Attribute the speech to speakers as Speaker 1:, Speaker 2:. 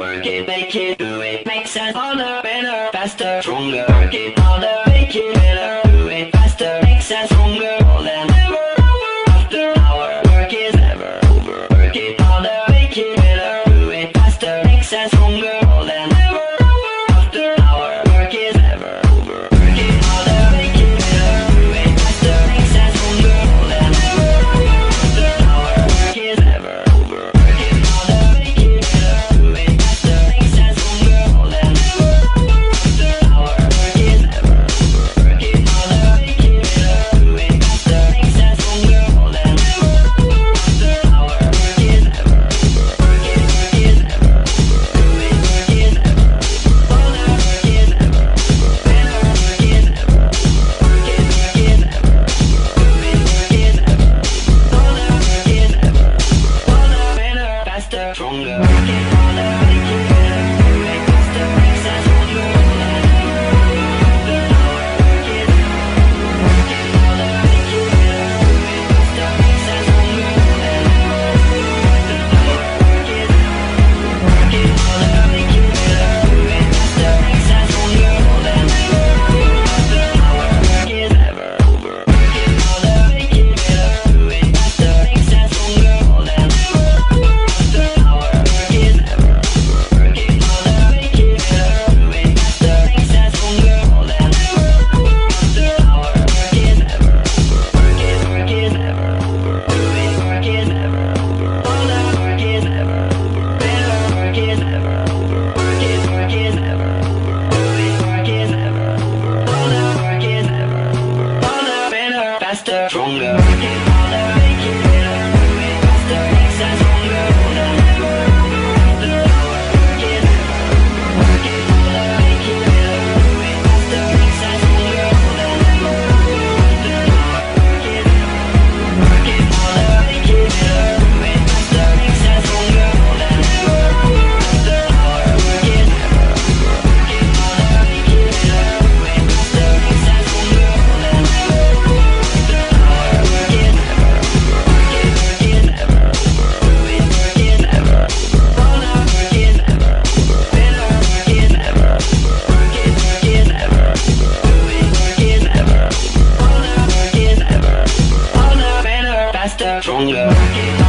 Speaker 1: Work it, make it, do it, makes us harder, better, faster, stronger. Work it harder, make it better, do it faster, makes us stronger. More than ever, hour after hour, work is never over. Work it harder, make it better, do it faster, makes us stronger. 双眼